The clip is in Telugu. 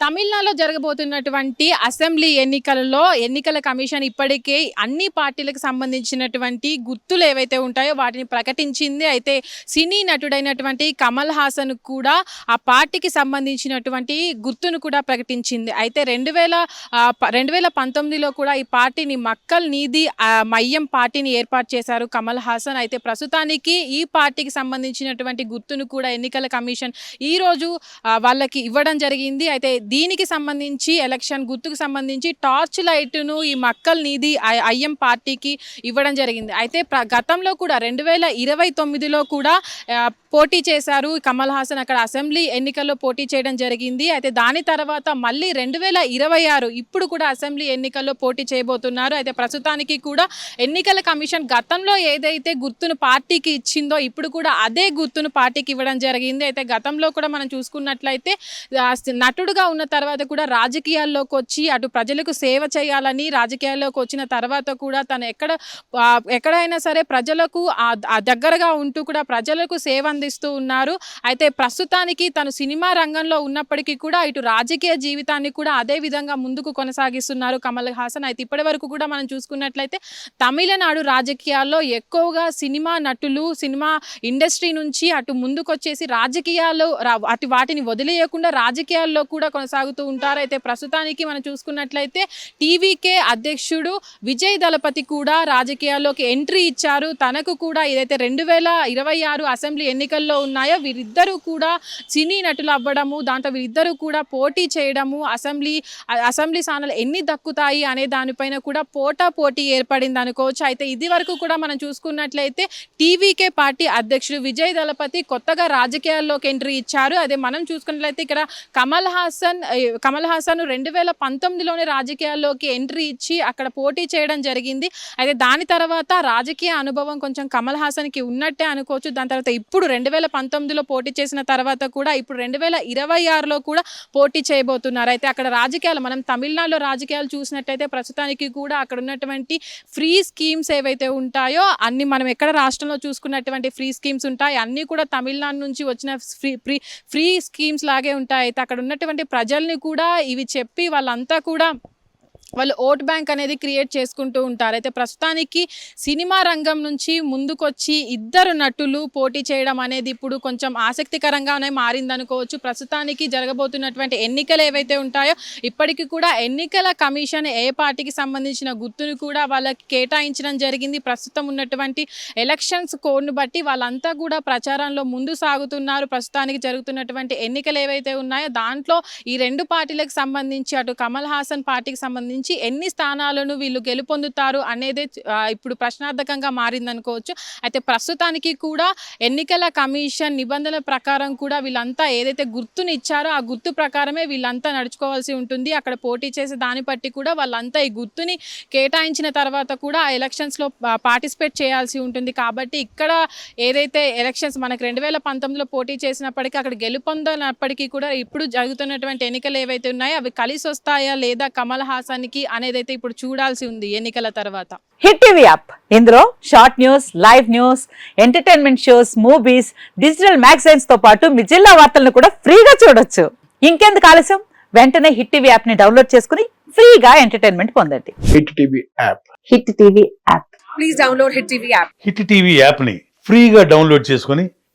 తమిళనాడులో జరగబోతున్నటువంటి అసెంబ్లీ ఎన్నికలలో ఎన్నికల కమిషన్ ఇప్పటికే అన్ని పార్టీలకు సంబంధించినటువంటి గుర్తులు ఏవైతే ఉంటాయో వాటిని ప్రకటించింది. అయితే సినీ నటుడైనటువంటి కమల్ హాసన్ కూడా ఆ పార్టీకి సంబంధించినటువంటి గుర్తును కూడా ప్రకటించింది. అయితే రెండు వేల రెండు వేల పంతొమ్మిదిలో కూడా ఈ పార్టీని మక్కల్ నీది మయ్యం పార్టీని ఏర్పాటు చేశారు కమల్ హాసన్. అయితే ప్రస్తుతానికి ఈ పార్టీకి సంబంధించినటువంటి గుర్తును కూడా ఎన్నికల కమిషన్ ఈరోజు వాళ్ళకి ఇవ్వడం జరిగింది. అయితే దీనికి సంబంధించి ఎలక్షన్ గుర్తుకు సంబంధించి టార్చ్ లైట్ను ఈ మక్కల్ నీది ఐఎం పార్టీకి ఇవ్వడం జరిగింది. అయితే ప్ర గతంలో కూడా రెండు వేల ఇరవై తొమ్మిదిలో కూడా పోటీ చేశారు కమల్ హాసన్. అక్కడ అసెంబ్లీ ఎన్నికల్లో పోటీ చేయడం జరిగింది. అయితే దాని తర్వాత మళ్ళీ రెండు వేల ఇరవై ఆరు ఇప్పుడు కూడా అసెంబ్లీ ఎన్నికల్లో పోటీ చేయబోతున్నారు. అయితే ప్రస్తుతానికి కూడా ఎన్నికల కమిషన్ గతంలో ఏదైతే గుర్తును పార్టీకి ఇచ్చిందో ఇప్పుడు కూడా అదే గుర్తును పార్టీకి ఇవ్వడం జరిగింది. అయితే గతంలో కూడా మనం చూసుకున్నట్లయితే నటుడుగా ఉన్న తర్వాత కూడా రాజకీయాల్లోకి వచ్చి అటు ప్రజలకు సేవ చేయాలని రాజకీయాల్లోకి వచ్చిన తర్వాత కూడా తను ఎక్కడ ఎక్కడైనా సరే ప్రజలకు ఆ దగ్గరగా ఉంటూ కూడా ప్రజలకు సేవ అందిస్తూ ఉన్నారు. అయితే ప్రస్తుతానికి తను సినిమా రంగంలో ఉన్నప్పటికీ కూడా ఇటు రాజకీయ జీవితాన్ని కూడా అదే విధంగా ముందుకు కొనసాగిస్తున్నారు కమల్ హాసన్. అయితే ఇప్పటి వరకు కూడా మనం చూసుకున్నట్లయితే తమిళనాడు రాజకీయాల్లో ఎక్కువగా సినిమా నటులు సినిమా ఇండస్ట్రీ నుంచి అటు ముందుకొచ్చేసి రాజకీయాల్లో అటు వాటిని వదిలేయకుండా రాజకీయాల్లో కూడా కొనసాగుతూ ఉంటారు. అయితే ప్రస్తుతానికి మనం చూసుకున్నట్లయితే టీవీకే అధ్యక్షుడు విజయ్ దళపతి కూడా రాజకీయాల్లోకి ఎంట్రీ ఇచ్చారు. తనకు కూడా ఏదైతే రెండు వేల ఇరవై ఆరు అసెంబ్లీ ఎన్నికల్లో ఉన్నాయో వీరిద్దరూ కూడా సినీ నటులు అవ్వడము దాంట్లో వీరిద్దరూ కూడా పోటీ చేయడము అసెంబ్లీ అసెంబ్లీ స్థానాలు ఎన్ని దక్కుతాయి అనే దానిపైన కూడా పోటా పోటీ ఏర్పడింది అనుకోవచ్చు. అయితే ఇది వరకు కూడా మనం చూసుకున్నట్లయితే టీవీకే పార్టీ అధ్యక్షుడు విజయ్ దళపతి కొత్తగా రాజకీయాల్లోకి ఎంట్రీ ఇచ్చారు. అదే మనం చూసుకున్నట్లయితే ఇక్కడ కమల్ హాసన్ హాసన్ కమల్ హాసన్ రెండు వేల పంతొమ్మిదిలోనే రాజకీయాల్లోకి ఎంట్రీ ఇచ్చి అక్కడ పోటీ చేయడం జరిగింది. అయితే దాని తర్వాత రాజకీయ అనుభవం కొంచెం కమల్ హాసన్కి ఉన్నట్టే అనుకోవచ్చు. దాని తర్వాత ఇప్పుడు రెండు వేల పంతొమ్మిదిలో పోటీ చేసిన తర్వాత కూడా ఇప్పుడు రెండు వేల ఇరవై ఆరులో కూడా పోటీ చేయబోతున్నారు. అయితే అక్కడ రాజకీయాలు మనం తమిళనాడులో రాజకీయాలు చూసినట్టయితే ప్రస్తుతానికి కూడా అక్కడ ఉన్నటువంటి ఫ్రీ స్కీమ్స్ ఏవైతే ఉంటాయో అన్ని మనం ఎక్కడ రాష్ట్రంలో చూసుకున్నటువంటి ఫ్రీ స్కీమ్స్ ఉంటాయి. అన్నీ కూడా తమిళనాడు నుంచి వచ్చిన ఫ్రీ ఫ్రీ ఫ్రీ స్కీమ్స్ లాగే ఉంటాయి. అయితే అక్కడ ఉన్నటువంటి ప్రజల్ని కూడా ఇవి చెప్పి వాళ్ళంతా కూడా వాళ్ళు ఓట్ బ్యాంక్ అనేది క్రియేట్ చేసుకుంటూ ఉంటారు. అయితే ప్రస్తుతానికి సినిమా రంగం నుంచి ముందుకొచ్చి ఇద్దరు నటులు పోటీ చేయడం అనేది ఇప్పుడు కొంచెం ఆసక్తికరంగానే మారిందనుకోవచ్చు. ప్రస్తుతానికి జరగబోతున్నటువంటి ఎన్నికలు ఏవైతే ఉంటాయో ఇప్పటికీ కూడా ఎన్నికల కమిషన్ ఏ పార్టీకి సంబంధించిన గుర్తును కూడా వాళ్ళకి కేటాయించడం జరిగింది. ప్రస్తుతం ఉన్నటువంటి ఎలక్షన్స్ కోడ్ను బట్టి వాళ్ళంతా కూడా ప్రచారంలో ముందు సాగుతున్నారు. ప్రస్తుతానికి జరుగుతున్నటువంటి ఎన్నికలు ఏవైతే ఉన్నాయో దాంట్లో ఈ రెండు పార్టీలకు సంబంధించి అటు కమల్ హాసన్ పార్టీకి సంబంధించి ఎన్ని స్థానాలను వీళ్ళు గెలుపొందుతారు అనేది ఇప్పుడు ప్రశ్నార్థకంగా మారిందనుకోవచ్చు. అయితే ప్రస్తుతానికి కూడా ఎన్నికల కమిషన్ నిబంధనల ప్రకారం కూడా వీళ్ళంతా ఏదైతే గుర్తుని ఇచ్చారో ఆ గుర్తు ప్రకారమే వీళ్ళంతా నడుచుకోవాల్సి ఉంటుంది. అక్కడ పోటీ చేసే దాన్ని బట్టి కూడా వాళ్ళంతా ఈ గుర్తుని కేటాయించిన తర్వాత కూడా ఆ ఎలక్షన్స్లో పార్టిసిపేట్ చేయాల్సి ఉంటుంది. కాబట్టి ఇక్కడ ఏదైతే ఎలక్షన్స్ మనకు రెండు వేల పంతొమ్మిదిలో పోటీ చేసినప్పటికీ అక్కడ గెలుపొందనప్పటికీ కూడా ఇప్పుడు జరుగుతున్నటువంటి ఎన్నికలు ఏవైతే ఉన్నాయో అవి కలిసి వస్తాయా లేదా కమల్ హాసన్ అనేది అయితే ఇప్పుడు చూడాల్సి ఉంది ఎన్నికల తర్వాత. Hit TV app. ఇందులో short news live news entertainment shows movies digital మ్యాగజైన్స్తో పాటు మీ జిల్లా వార్తలను కూడా ఫ్రీగా చూడొచ్చు. ఇంకెందుకు ఆలస్యం? వెంటనే హిట్ టీవీ యాప్ని డౌన్లోడ్ చేసుకుని ఫ్రీగా ఎంటర్టైన్మెంట్ పొందండి. Hit TV app. Hit TV app. Please download Hit TV app. Hit TV యాప్ని ఫ్రీగా డౌన్లోడ్ చేసుకొని